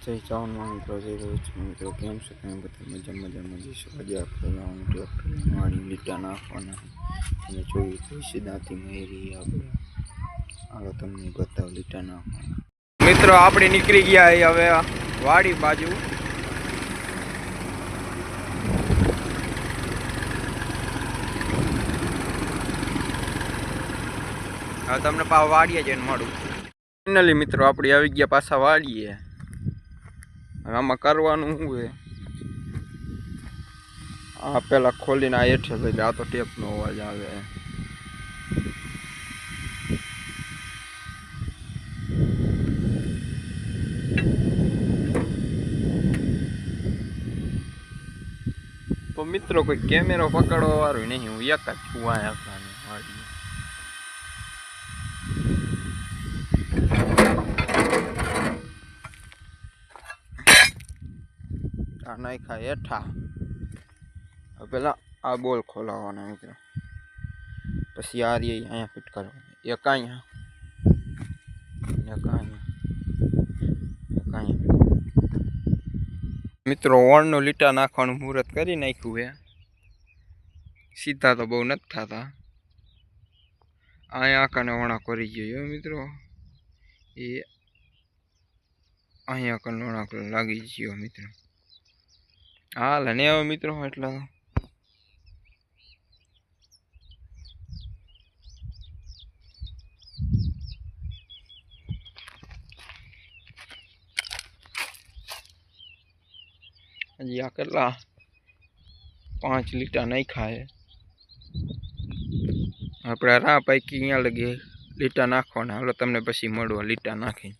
જય ચાવનમાં મિત્રો જઈ રહ્યો મિત્રો, કેમ છો તમે બધા? મજા મજામાં જઈશું. આજે આપણે જવાનું ડૉક્ટર વાળી લીટા નાખવાના. તમે જોયું તો સીધાથી મેરી, આપણે હાલો તમને બતાવ લીટા નાખવાના. મિત્રો, આપણે નીકળી ગયા હવે વાડી બાજુ. હવે તમને પા વાડીએ જઈને મળું. ફાઇનલી મિત્રો, આપણે આવી ગયા પાછા વાડીએ. હવે આમાં કરવાનું શું છે આ પેલા ખોલીને આ હેઠે ભાઈ આ તો ટેપનો અવાજ આવે તો મિત્રો કોઈ કેમેરો પકડવા વાળું નહીં હું એક જ છું આ આપવાની વાડીએ આ નાખ્યા હેઠા હવે પેલા આ બોલ ખોલાવવાના મિત્રો પછી આ રહી અહીંયા ફિટ કરવાની એક અહીંયા એક અહીંયા એક અહીંયા મિત્રો ઓળનું લીટા નાખવાનું મુહૂર્ત કરી નાખ્યું છે સીધા તો બહુ નથી થતા અહીંયા આકાને વણા કરી ગયો મિત્રો એ અહીંયા કન વણા લાગી ગયો મિત્રો હાલ ને હવે મિત્રો એટલા હજી આ કેટલા પાંચ લીટર ખાય. આપણે રા પૈકી અહીંયા લગી લીટા નાખવાના હાલો તમને પછી મળવા લીટા નાખીને.